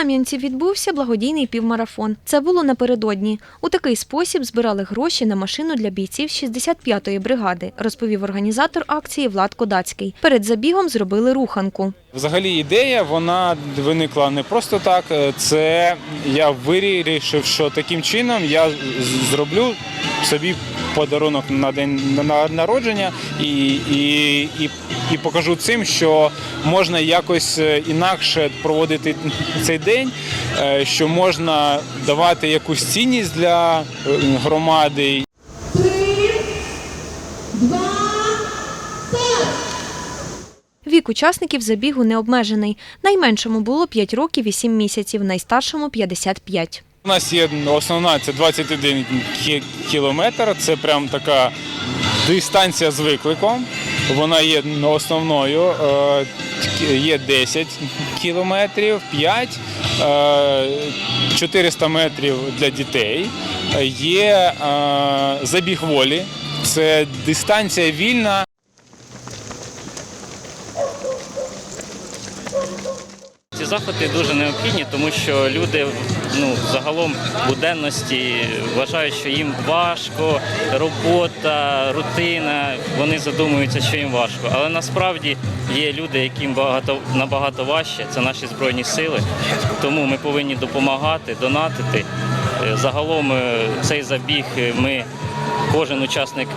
Знам'янці відбувся благодійний півмарафон. Це було напередодні. У такий спосіб збирали гроші на машину для бійців 65-ї бригади, розповів організатор акції Влад Кодацький. Перед забігом зробили руханку. Взагалі ідея вона виникла не просто так. е, Це я вирішив, що таким чином я зроблю собі подарунок на день на- народження і, і, і, і покажу цим, що можна якось е, інакше проводити цей день, е, що можна давати якусь цінність для е, громади. Вік учасників забігу не обмежений. Найменшому було 5 років і 7 місяців, найстаршому 55. У нас є основна це 21 кілометр. Це прям така дистанція з викликом. Вона є основною. Е, Є 10 кілометрів, 5, е, 400 метрів для дітей. Е, Є е, забіг волі. Це дистанція вільна. Заходи дуже необхідні, тому що люди ну, загалом буденності вважають, що їм важко, робота, рутина, вони задумуються, що їм важко. Але насправді є люди, яким багато, набагато важче, це наші Збройні сили. Тому ми повинні допомагати, донатити. Е, Загалом е, цей забіг е, ми. Кожен учасник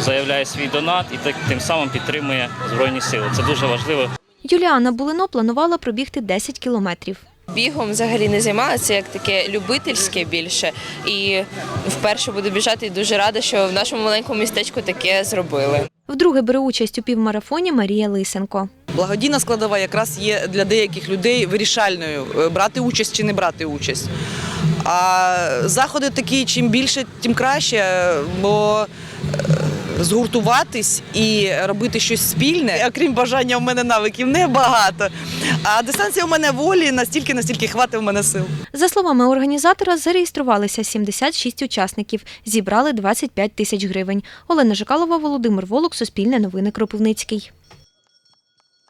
заявляє свій донат і так тим самим підтримує Збройні сили. Це дуже важливо. Юліана Булино планувала пробігти 10 кілометрів. Бігом взагалі не займалася, як таке любительське більше. І вперше буду біжати і дуже рада, що в нашому маленькому містечку таке зробили. Вдруге бере участь у півмарафоні Марія Лисенко. Благодійна складова якраз є для деяких людей вирішальною е, брати участь чи не брати участь. А заходи такі, чим більше, тим краще, бо е, згуртуватись і робити щось спільне, окрім бажання, у мене навиків небагато. А дистанція у мене волі настільки, настільки хватить у мене сил. За словами організатора, зареєструвалися 76 учасників, зібрали 25 тисяч гривень. Олена Жикалова, Володимир Волок, Суспільне новини Кропивницький.